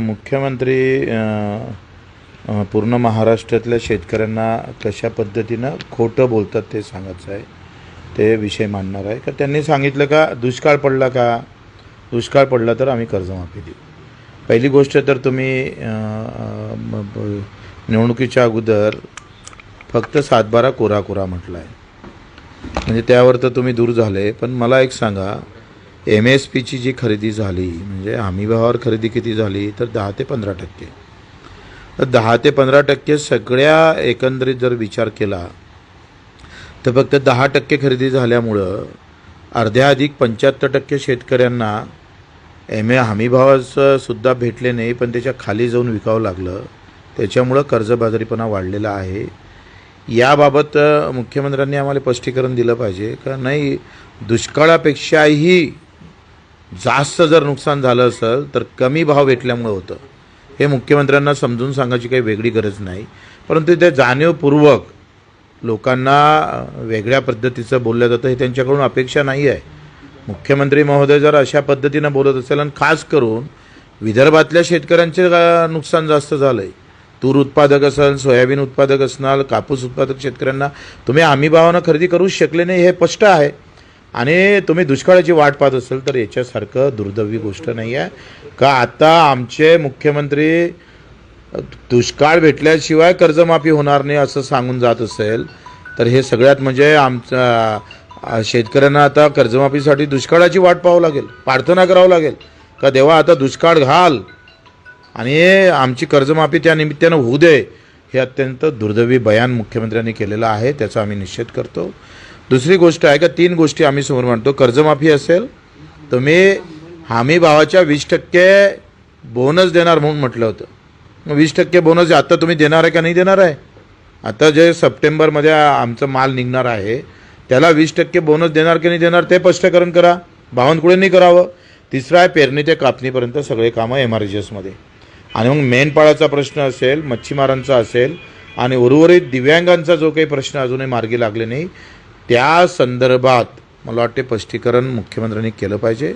मुख्यमंत्री पूर्ण महाराष्ट्रातल्या शेतकऱ्यांना कशा पद्धतीनं खोटं बोलतात ते सांगायचं आहे. ते विषय मांडणार आहे. का त्यांनी सांगितलं का दुष्काळ पडला का? दुष्काळ पडला तर आम्ही कर्जमाफी देऊ. पहिली गोष्ट तर तुम्ही निवडणुकीच्या अगोदर फक्त सातबारा कोरा कोरा म्हटला आहे म्हणजे त्यावर तर तुम्ही दूर झाले. पण मला एक सांगा एम एस पीची जी खरेदी झाली म्हणजे हमीभावावर खरेदी किती झाली तर दहा ते पंधरा टक्के. तर दहा ते पंधरा टक्के सगळ्या एकंदरीत जर विचार केला तर फक्त दहा टक्के खरेदी झाल्यामुळं अर्ध्या अधिक पंच्याहत्तर टक्के शेतकऱ्यांना एम ए हमीभावाचं सुद्धा भेटले नाही पण त्याच्याखाली जाऊन विकावं लागलं. त्याच्यामुळं कर्जबाजारीपणा वाढलेला आहे. याबाबत मुख्यमंत्र्यांनी आम्हाला स्पष्टीकरण दिलं पाहिजे. का नाही दुष्काळापेक्षाही जास्त जर नुकसान झालं असेल तर कमी भाव भेटल्यामुळं होतं. हे मुख्यमंत्र्यांना समजून सांगायची काही वेगळी गरज नाही. परंतु ते जाणीवपूर्वक लोकांना वेगळ्या पद्धतीचं बोललं जातं हे त्यांच्याकडून अपेक्षा नाही आहे. मुख्यमंत्री महोदय जर अशा पद्धतीनं बोलत असेल आणि खास करून विदर्भातल्या शेतकऱ्यांचे नुकसान जास्त झालं आहे तूर उत्पादक असेल सोयाबीन उत्पादक असणार कापूस उत्पादक शेतकऱ्यांना तुम्ही हमी भावानं खरेदी करूच शकले नाही हे स्पष्ट आहे. आणि तुम्ही दुष्काळाची वाट पाहत असेल तर याच्यासारखं दुर्दैवी गोष्ट नाही आहे. का आता आमचे मुख्यमंत्री दुष्काळ भेटल्याशिवाय कर्जमाफी होणार नाही असं सांगून जात असेल तर हे सगळ्यात म्हणजे आमच्या शेतकऱ्यांना आता कर्जमाफीसाठी दुष्काळाची वाट पाहावं लागेल प्रार्थना करावं लागेल का देवा आता दुष्काळ घाल आणि आमची कर्जमाफी त्या निमित्तानं होऊ दे हे अत्यंत दुर्दैवी बयान मुख्यमंत्र्यांनी केलेलं आहे त्याचा आम्ही निषेध करतो. दुसरी गोष्ट आहे का तीन गोष्टी आम्ही समोर मांडतो. कर्जमाफी असेल तुम्ही हमी भावाच्या वीस टक्के बोनस देणार म्हणून म्हटलं होतं. मग वीस टक्के बोनस आता तुम्ही देणार आहे का नाही देणार आहे? आता जे सप्टेंबरमध्ये आमचं माल निघणार आहे त्याला वीस टक्के बोनस देणार की नाही देणार ते स्पष्टीकरण करा. बावनकुळेंनी करावं. तिसरं आहे पेरणी ते कापणीपर्यंत सगळे कामं एम आर एसमध्ये आणि मग मेनपाळाचा प्रश्न असेल मच्छीमारांचा असेल आणि उर्वरित दिव्यांगांचा जो काही प्रश्न अजूनही मार्गी लागले नाही त्या संदर्भात मला वाटते स्पष्टीकरण मुख्यमंत्र्यांनी केलं पाहिजे.